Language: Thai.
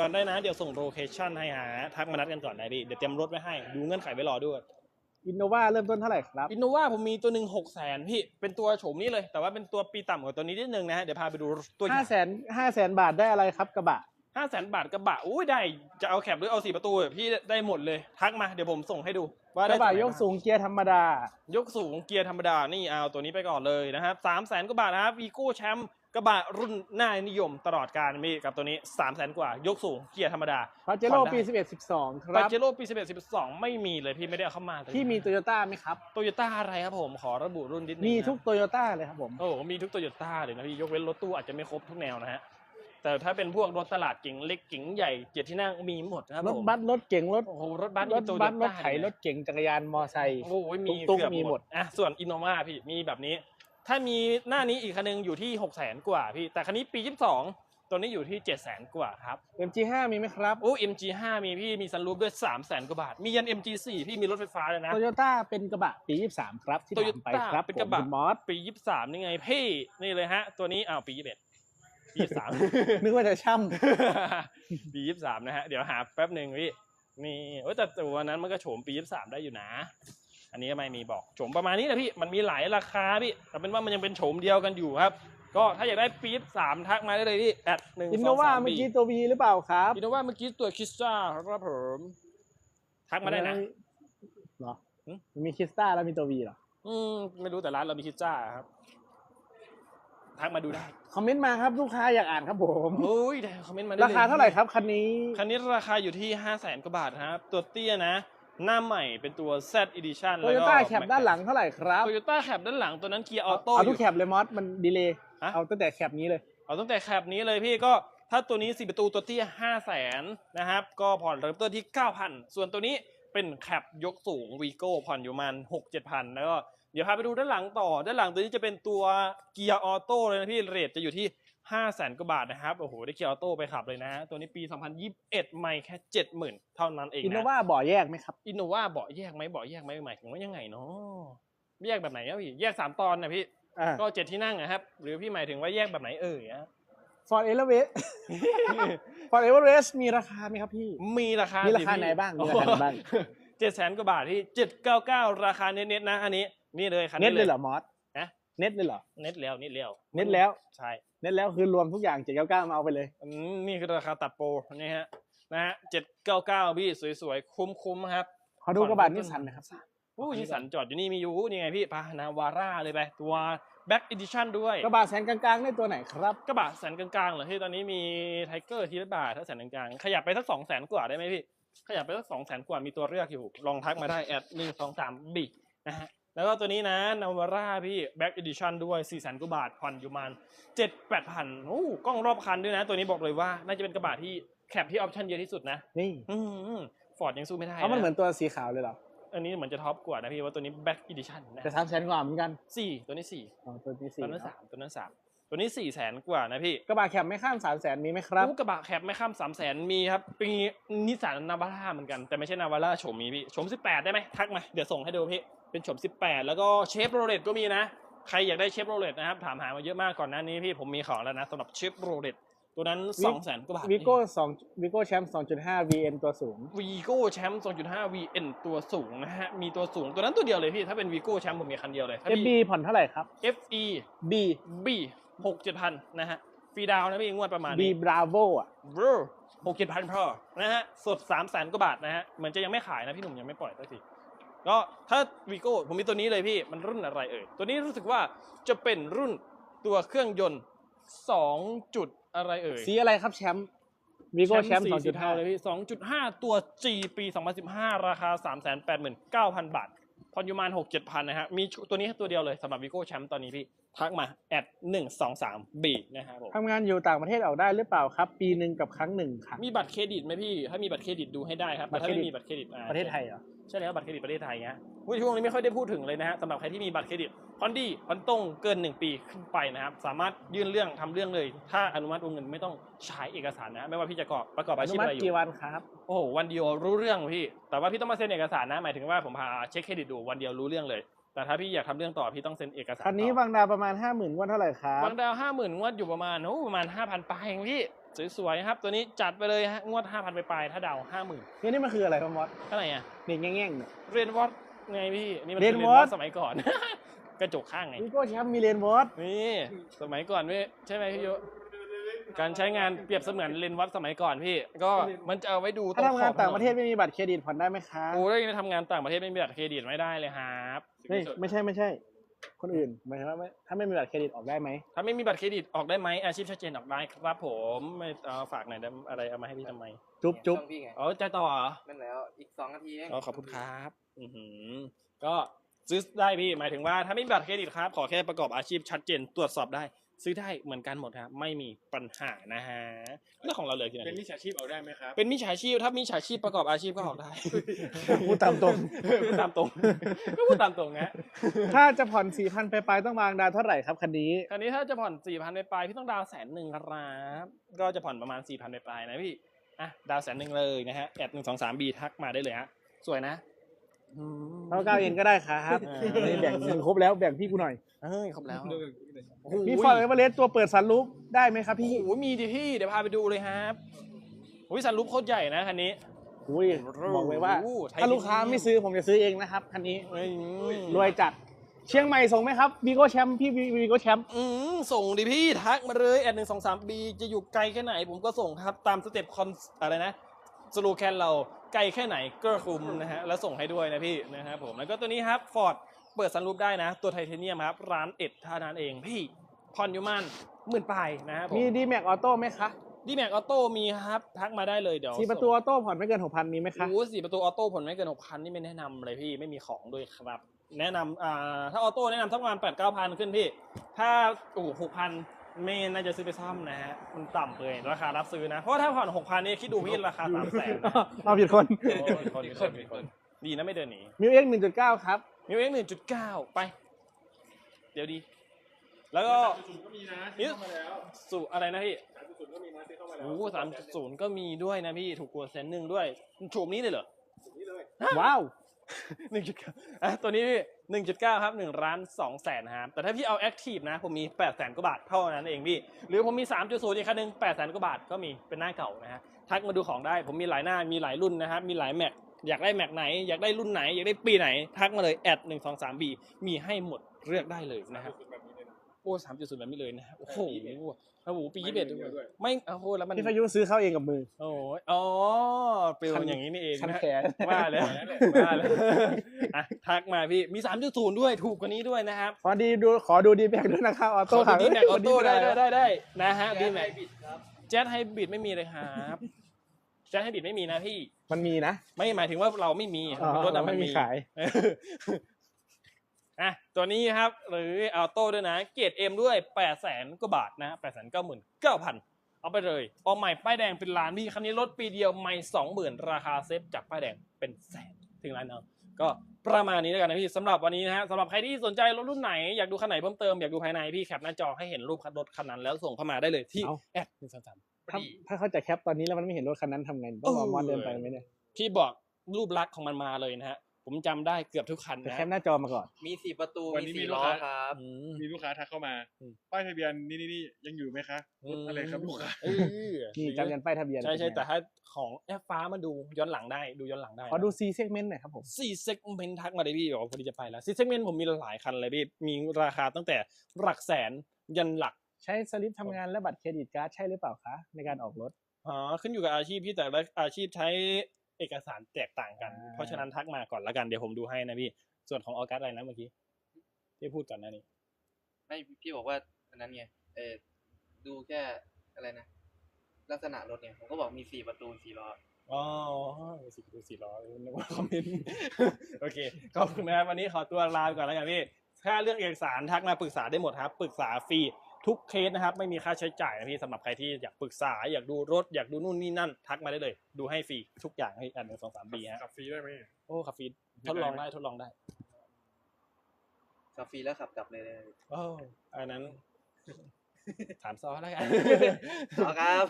ก่อนได้นะ เดี๋ยวส่งโลเคชั่นให้หาทักมานัดกันก่อนได้พี่เดี๋ยวเตรียมรถไว้ให้ดูเงื่อนไขไว้รอด้วยอินโนวาเริ่มต้นเท่าไหร่ครับอินโนวาผมมีตัวหนึ่งหกแสนพี่เป็นตัวโฉมนี้เลย แต่ว่าเป็นตัวปีต่ำกว่าตัวนี้นิดนึงนะฮะเดี๋ยวพาไปดูตัวห้าแสนห้าแสนบาทได้อะไรครับกระบะห้าแสนบาทกระบะอุ้ยได้จะเอาแคปหรือเอาสี่ประตูพี่ได้หมดเลยทักมาเดี๋ยวผมส่งให้ดู ว่ากได้ระบะตัวยกสูงเกียร์ธรรมดา ยกสูงเกียร์ธรรมดานี่เอาตัวนี้ไปก่อนเลยนะครับสามแสนกว่าบาทนะครับวีโก้แชมป์ กระบะรุ่นหน้านิยมตลอดการมีกับตัวนี้สามแสนกว่ายกสูงเกียร์ธรรมดาพาเจโร่ผ่อนได้ปี 11 12คปารับเจโร่ปี 11 12 ไม่มีเลยพี่ไม่ได้เอาเข้ามาเลยที่มีโตโยต้าไหมครับโตโยต้าอะไรครับผมขอระบุรุ่นนิดนึงมีนะทุกโตโยต้าเลยครับผมโอ้โหมีทุกโตโยต้าเลยนะพี่ยกเว้นรถตู้อาจจะไม่ครบทุกแนวนะฮะแต่ถ้าเป็นพวกรถตลาดเก๋งเล็กเก๋งใหญ่เจ็ดที่นั่งมีหมดนะครับรถผมบัสรถเก๋งรถโอ้โหรถบัสรถมีโตโยบัสรต้าถไถรถเก๋งจักรยานมอไซค์โอ้โหมีตุ๊กๆเกือบมีหมดอะส่วนอินโนวาพี่มีแบบนี้ ถ้ามีหน้านี้อีกคันหนึงอยู่ที่6 0แสนกว่าพี่ แต่คันนี้ปี 22 ตัวนี้อยู่ที่7 0 0แสนกว่าครับ MG5 มีไหมครับโอ้ MG5 มีพี่มีซันรูฟด้วย3 0 0แสนกว่าบาท มียัน MG4 พี่มีรถไฟฟ้าเลยนะ โตโยต้าเป็นกระบะปี 23 ครับ ที่โตโยถามไปต้าครับเป็นผมกระบะคุณมอสปี 23 นี่ไงพี่นี่เลยฮะ ตัวนี้อ้าวปี 21ปี23นึกว่าจะช่ปี 23 นะฮะ เดี๋ยวหาแป๊บหนึ่งพี่นี่โอ้ยแต่ตัวนั้นมันก็โฉมปี 23 ได้อยู่นะ อันนี้ไม่มีบอกโฉมประมาณนี้นะพี่มันมีหลายราคาพี่แต่เป็นว่ามันยังเป็นโฉมเดียวกันอยู่ครับ ก็ถ้าอยากได้ปี23ทักมาได้เลยพี่แอดหนึ่งำอินสโนองวาสามเมื่อบีกี้ตัว V หรือเปล่าครับอินโนว่าเมื่อกี้ตัวคิสซ่าครับผมทักมาได้นะเหรอหืมมีคิสต้าแล้วมีตัว V เหรออืมไม่รู้แต่ร้านเรามีคิสซ่าครับทักมาดูได้ คอมเมนต์มาครับลูกค้าอยากอ่านครับผมโอ้ยได้คอมเมนต์มาได้ราลยคาเท่าไหร่ครับคันนี้ คันนี้ราคาอยู่ที่5 0 0แสนกว่าบาทครับ ตัวเตี้ยนะ หน้าใหม่เป็นตัว Z Edition โตโยต้าแคปด้านหลังเท่าไหร่ครับโตโยต้าแคปด้านหลังตัวนั้นเกียร์ออโต้ เอาทุกแคปเลยมอสมันดีเลยฮะ เอาตั้งแต่แคปนี้เลย เอาตั้งแต่แคปนี้เลยพี่ก็ถ้าตัวนี้ 4 ประตูตัวเตี้ย5 0 0แสนนะครับ ก็ผ่อนเริ่มต้นที่ 9,000 ส่วนตัวนี้เป็นแคปยกสูงวีโก้ผ่อนอยู่ประมาณ6 7พันแล้วก็เดี๋ยวพาไปดูด้านหลังต่อ ด้านหลังตัวนี้จะเป็นตัวเกียร์ออโต้เลยนะพี่เรทจะอยู่ที่ 5 0 0แสนกว่าบาทนะครับ โอ้โห ได้เกียร์ออโต้ไปขับเลยนะ ตัวนี้ปี 2021ไม่แค่ 70,000 เท่านั้นเองอินโนนะวาบ่อแยกไหมครับ อินโนวาเบาะแยกไหมเบาะแยกไหมหมายถึงว่ายังไงเนาะแยกแบบไหนอะพี่ แยกสามตอนนะพี่อ่าก็เจ็ดที่นั่งนะครับ หรือพี่หมายถึงว่าแยกแบบไหนเอ่ยอะฟอร์ดเอเลเวสฟอร์ดเอเวอเรสมีราคาไหมครับพี่ มีราคามีมีราคาไหนบ้าง มีราคาไหนบ้างเจ็ดแสนกว่าบาทที่เจ็ดเก้าเก้าราคาเน็ตๆนะ อันนี้ นี่เลยคันเน็ตนี้เลยเหรอมอสนะเน็ตเลยเหรอ เน็ตแล้วเน็ตแล้ว เน็ตแล้ว ใช่ เน็ตแล้วคือรวมทุกอย่างเจ็ดเก้าเก้ามาเอาไปเลย อืมนี่คือราคาตัดโปรนี่ฮะนะฮะเจ็ดเก้าเก้าพี่สวยๆ คุ้มๆครับขอดูกระบะนิสสันหนะครับอู้นิสสันจอดอยู่นี่มีอยู่นี่ไงพี่พาหนาวาร่าเลยไปตัวแบ็กอีดิชั่นด้วยกระบะแสนกลางๆได้ตัวไหนครับกระบะแสนกลางๆเหรอที่ตอนนี้มีไทเกอร์ทีละบาทถ้าแสนกลางๆขยับไปสักสองแสนกว่าได้ไหมพี่ขยับไปสักสองแสนกว่ามีตัวเลือกอยู่ลองทักมาได้แอดหนึ่งสองสามบีนะฮะ แล้วก็ตัวนี้นะนาวาร่าพี่แบ็กอีดิชั่นด้วยสี่แสนกว่าบาทผ่อนอยู่ประมาณเจ็ดแปดพันโอ้กล้องรอบคันด้วยนะ ตัวนี้บอกเลยว่า น่าจะเป็นกระบะที่แคปที่ออปชั่นเยอะที่สุดนะนี่อืมฟอร์ดยังสู้ไม่ได้เอามันเหมือนะนตัวสีขาวเลยเหรออันนี้เหมือนจะท็อปกว่านะพี่ว่าตัวนี้แบ็กอีดิชั่นนะแต่สามแสนกว่าเหมือนกันสี่ตัวนี้สี่อ๋อตัวที่สี่ตัวนั้นสามตัวนั้นสามตัวนี้สี่แสนกว่านะพี่กระบะแคปไม่ข้ามสามแสนมีไหมครับอู้กระบะแคปไม่ข้ามสามแสนมีครับปีนิสสันนาวาร่าเหมือนกันแต่ไม่ใช่นาวาร่าโฉมมีพี่โฉมสิบแปดได้ไหมทักมาเดี๋ยวส่งให้ดูพี่ เป็นโฉมสิบแปดแล้วก็เชฟโรเลตก็มีนะ ใครอยากได้เชฟโรเลตนะครับ ถามหามาเยอะมากก่อนหน้านี้พี่ผมมีของแล้วนะสำหรับเชฟโรเลตตัวนั้นสองแสนกว่าบาทวิโก้สองวิโก้แชมป์สองจุดห้า VN ตัวสูงวีโก้แชมป์2.5 VN ตัวสูงนะฮะ มีตัวสูงตัวนั้นตัวเดียวเลยพี่ ถ้าเป็นวีโก้แชมป์ผมมีคันเดียวเลยถ้า FB ผ่อนเท่าไหร่ครับ FE B B หกเจ็ดพันนะฮะฟรีดาวน์นะพี่งวดประมาณ B นี้ Bravo อะ บรหกเจ็ดพันพอนะฮะ สดสามแสนกว่าบาทนะฮะ เหมือนจะยังไม่ขายนะพี่หนุ่มยังไม่ปล่อยสักที ก็ถ้าวีโก้ผมมีตัวนี้เลยพี่ มันรุ่นอะไรเอ่ย ตัวนี้รู้สึกว่าจะเป็นรุ่นตัวเครื่องยนต์สองจุดอะไรเอ่ย สีอะไรครับแชมป์วิโก้แชมป์สองจุดห้าเลยพี่สองจุดห้าตัว G ปีสองพันสิบห้าราคาสามแสนแปดหมื่นเก้าพันบาทพอนยูมานหกเจ็ดพันนะฮะ มีตัวนี้ตัวเดียวเลยสำหรับวีโก้แชมป์ตอนนี้พี่ ทักมาแอดหนึ่งสองสามบีนะฮะผมทำงานอยู่ต่างประเทศออกได้หรือเปล่าครับ ปีหนึ่งกับครั้งหนึ่งครั้งมีบัตรเครดิตไหมพี่ ถ้ามีบัตรเครดิตดูให้ได้ครับบัแต่ตรเครดิตถ้าไม่มีบัตรเครดิตอ่าประเทศไทยเหรอ ใช่แล้วบัตรเครดิตประเทศไทยเงี้ยอุ๊ยช่วงนี้ไม่ค่อยได้พูดถึงเลยนะฮะสำหรับใครที่มีบัตรเครดิตคอนดีคอนตรงเกิน 1 ปีขึ้นไปนะครับ สามารถยื่นเรื่องทำเรื่องเลย ถ้าอนุมัติวงเงินไม่ต้องใช้เอกสารนะ ไม่ว่าพี่จะประกอบประกอบออานุชีพมัอะติไรอยู่กี่วันครับ โอ้โหวันเดียวรู้เรื่องพี่ แต่ว่าพี่ต้องมาเซ็นเอกสารนะ หมายถึงว่าผมพาเช็คเครดิตดูวันเดียวรู้เรื่องเลย แต่ถ้าพี่อยากทำเรื่องต่อพี่ต้องเซ็นเอกสารคันนี้ต่อ วางดาวประมาณห้าหมื่นวันเท่าไหร่ครับวางดาวห้าหมื่นงวดอยู่ประมาณโอ้ประมาณห้าพันปลายเองพี่ สวยๆครับ ตัวนี้จัดไปเลยฮะงวด5,000ไปปลายๆถ้าเดา50,000นี่นี่มันคืออะไรครับมอสเท่าไหร่อะนี่แง่งๆเนี่ย เรียนวอดไงพี่ นี่มันเรีคืยอนเรียนวอวอดดสมัยก่อน กระจกข้างไง วิโก้แชมป์มีเลนวอสนี่สมัยก่อนพี่ใช่ไหมพี่โยการใช้งานเปรียบเสมือนเลนส์วัดสมัยก่อนพี่ ก็มันจะเอาไว้ดูถ้าทำงานขอบต่างประเทศไม่มีบัตรเครดิตผ่อนได้ไหมคะโอ้ยทำงานต่างประเทศไม่มีบัตรเครดิตไม่ได้เลยครับ เฮ้ยไม่ใช่ไม่ใช่ คนอื่นหมายถึงว่าไม่ถ้าไม่มีบัตรเครดิตออกได้ไหมถ้าไม่มีบัตรเครดิตออกได้ไหมอาชีพชัดเจนออกได้ครับผมไม่เอาฝากหน่อยได้อะไรเอามาให้พี่ทำไมจุ๊บจุ๊บช่องพี่ไงอ๋อใจต่อเหรอ นั่นแล้วอีกสองนาทีเองอ๋อขอบคุณครับ อือหือก็ซื้อได้พี่ หมายถึงว่าถ้าไม่มีบัตรเครดิตครับ ขอแค่ประกอบอาชีพชัดเจนตรวจสอบได้ ซื้อได้เหมือนกันหมดครับไม่มีปัญหานะฮะเรื่องของเราเลยที่ไหนเป็นมิจฉาชีพเอาได้ไหมครับ เป็นมิจฉาชีพถ้ามิจฉาชีพประกอบอาชีพก็ออกได้ พูดตามตรง พูดตามตรงก็พูดตามตรงนะถ้าจะผ่อนสี่พันไปปลายๆต้องวางดาวเท่าไหร่ครับคันนี้คราวนี้ถ้าจะผ่อนสี่พันไปปลายพี่ต้องดาวแสนหนึ่งครับก็จะผ่อนประมาณสี่พันไปปลายนะพี่อะดาวแสนหนึ่งเลยนะฮะแอดหนึ่งสองสามบีทักมาได้เลยฮะสวยนะอืม เท่าเก้าเอ็นก็ได้ครับอ่านี่แบ่งเงินครบแล้วแบ่งพี่กูหน่อยเอ้ยครบแล้วโอ้โหมีฟอร์ดเอเวอเรสต์ตัวเปิดสันลูปได้ไหมครับโอ้พี่โหมีดิพี่เดี๋ยวพาไปดูเลยครับอุ้ยสันรูปโคตรใหญ่นะคันนี้อุ้ยบอกเลยว่าโอ้โหไทยถ้าลูกค้าไม่ซื้อผมจะซื้อเองนะครับคันนี้เอ้ยรวยจัดเชียงใหม่ส่งไหมครับวีโก้แชมป์พี่วีโก้แชมป์อืมส่งดิพี่ทักมาเลยแอดหนึ่งสองสามบีจะอยู่ไกลแค่ไหน ผมก็ส่งครับตามสเต็ปคอนอะไรนะสโลแคนเรา ไกลแค่ไหนก็คุมนะฮะแล้วส่งให้ด้วยนะพี่นะครับผมแล้วก็ตัวนี้ครับฟอร์ดเปิดซันรูปได้นะ ตัวไทเทเนียมครับ ร้านเอ็ดท่านั้นเองพี่พอนยูมันหมื่นปลายนะครับผมมีดีแม็กออโต้ไหมคะดีแม็กออโต้มีครับทักมาได้เลยเดี๋ยวสี่ประตูออโต้ผ่อนไม่เกินหกพันมีไหมคะโอ้สี่ประตูออโต้ผลไม่เกินหกพันนี่ไม่แนะนำเลยพี่ไม่มีของด้วยครับ แนะนำอ่าถ้าออโต้แนะนำสักประมาณแปดเก้าพันขึ้นพี่ ถ้าโอ้หกพัน ไม่น่าจะซื้อไปซ่อมนะฮะมันต่ำเลยราคารับซื้อนะ เพราะว่าถ้าผ่อนหกพันนี่คิดดูพี่ราคาสามแสนเอาผิดคนดีนะไม่เดินหนีมิวเอ็กหนึ่งจุดเก้าครับมิวเอ็กหนึ่งจุดเก้าไป เดี๋ยวดี แล้วก็ศูนย์ก็มีนะซื้อเข้ามาแล้วสู่อะไรนะพี่สามศูนย์ก็มีนะซื้อเข้ามาแล้วโอ้สามศูนย์ก็มีด้วยนะพี่ถูกกว่าเซนหนึ่งด้วยโฉมนี้เลยเหรอนี่เลยว้าว หนึ่งจุดเก้าอะตัวนี้พี่หนึ่งจุดเก้าครับหนึ่งล้านสองแสนครับแต่ถ้าพี่เอาแอคทีฟนะ ผมมีแปดแสนกว่าบาทเท่านั้นเองพี่ หรือผมมีสามจุดศูนย์อีกคันหนึ่งแปดแสนกว่าบาทก็มีเป็นหน้าเก่านะฮะทักมาดูของได้ผมมีหลายหน้ามีหลายรุ่นนะครับมีหลายแม็กอยากได้แม็กไหน อยากได้รุ่นไหน อยากได้ปีไหน ทักมาเลยแอดหนึ่งสองสามบีมีให้หมดเลือกได้เลยนะครับ โอ้สามจุดศูนย์แบบนี้เลยนะโอ้โหโอ้โหปียี่สิบเอ็ดไม่มีเดียวด้วยไม่โอ้โหแล้วมันพี่พายุซื้อเข้าเองกับมือ โอ้ยอ๋อเปลวคันอย่างนี้นี่เองคันนะแขนว่าแล้วว่าแล้วอะทักมาพี่มี3.0ด้วยถูกกว่านี้ด้วยนะครับขอดีดูขอดูดีแม็กด้วยนะครับออขโต้อดีแม็กออโต้ได้ได้ได้ได้ได้นะฮะดีแก๊สแม็ไฮกบริดครับแจ๊สไฮบริดไม่มีเลยครับแจ๊สไฮบริดไม่มีนะพี่ มันมีนะ ไม่หมายถึงว่าเราไม่มีอ๋อรถอะมันไม่มีมีขายเอออะตัวนี้ครับ หรือออโต้ด้วยนะ เกรดเอ็มด้วย8 0 0แสนกว่าบาทนะ8 9 9 0 0 0 เอาไปเลยเอาใหม่ป้ายแดงเป็นล้านพี่คันนี้รถปีเดียวไม่สองหมื่นราคาเซฟจากป้ายแดงเป็นแสนถึงล้านเนาะก็ประมาณนี้แล้วกันนะพี่สำหรับวันนี้นะฮะสำหรับใครที่สนใจรถรุ่นไหนอยากดูคันไหนเพิ่มเติมอยากดูภายในพี่แคปหน้าจอให้เห็นรูปรถคันนั้นแล้วส่งเข้ามาได้เลยที่เอาแอดหนึ่งสามสาม ถ้าถ้าเขาจะแคปตอนนี้แล้วมันไม่เห็นรถคันนั้นทำไงต้องรอมอสเดินไปไหมเนี่ย พี่บอกรูปลักษณ์ของมันมาเลยนะฮะ ผมจำได้เกือบทุกคันแต่นะแคปหน้าจอมาก่อน มีสี่ประตูวันนี้มีมีสี่ลูกล้อค้า ครับอืมมีลูกค้าทักเข้ามาอืม ป้ายทะเบียนนี่นี่นี่ยังอยู่ไหมคะรถอะไรครับลูกค้า เออนี่จำยันป้ายทะเบียนใช่ใช่แต่ถ้าของแอปฟ้ามาดูย้อนหลังได้ดูย้อนหลังได้ขอดูซีเซกเมนต์หน่อยครับผม สี่เซกเมนต์ทักมาเลยพี่บอกว่าพอดีจะไปแล้วสี่เซกเมนต์ผมมีหลายคันเลยพี่มีราคาตั้งแต่หลักแสนยันหลัก ใช้สลิปทำงานและบัตรเครดิตการ์ดใช่หรือเปล่าคะ ในการออกรถ อ๋อขึ้นอยู่กับอาชีพพี่แต่ละอาชีพใช้ เอกสารแตกต่างกันอ่าเพราะฉะนั้นทักมาก่อนละกันเดี๋ยวผมดูให้นะพี่ ส่วนของออกัสอะไรนะเมื่อกี้ที่พูดก่อนหนะนี่ไม่พี่บอกว่าอันนั้นไงเออดูแค่อะไรนะลักษณะรถเนี่ยผมก็บอกมีสี่ประตูสี่ล้ออ๋อสี่ดูสี่ร้อยนึกว่าคอมเมนต์โอเคขอบคุณนะครับวันนี้ขอตัวลาไปก่อนแล้วกันพี่ถ้าเรื่องเอกสารทักมาปรึกษาได้หมดครับ ปรึกษาฟรี ทุกเคสนะครับ ไม่มีค่าใช้จ่ายนะพี่สำหรับใครที่อยากปรึกษา อยากดูรถ อยากดูนู่นนี่นั่น ทักมาได้เลย ดูให้ฟรีทุกอย่างให้อันหนึ่งสองสามปีฮะขับฟรีได้ไหมโอ้ขับฟรีทดลองได้ทดลองได้ขับฟรีแล้วขับกลับเลยเลยโอ้อันนั้น ถามซอแล้วกันต่อครับ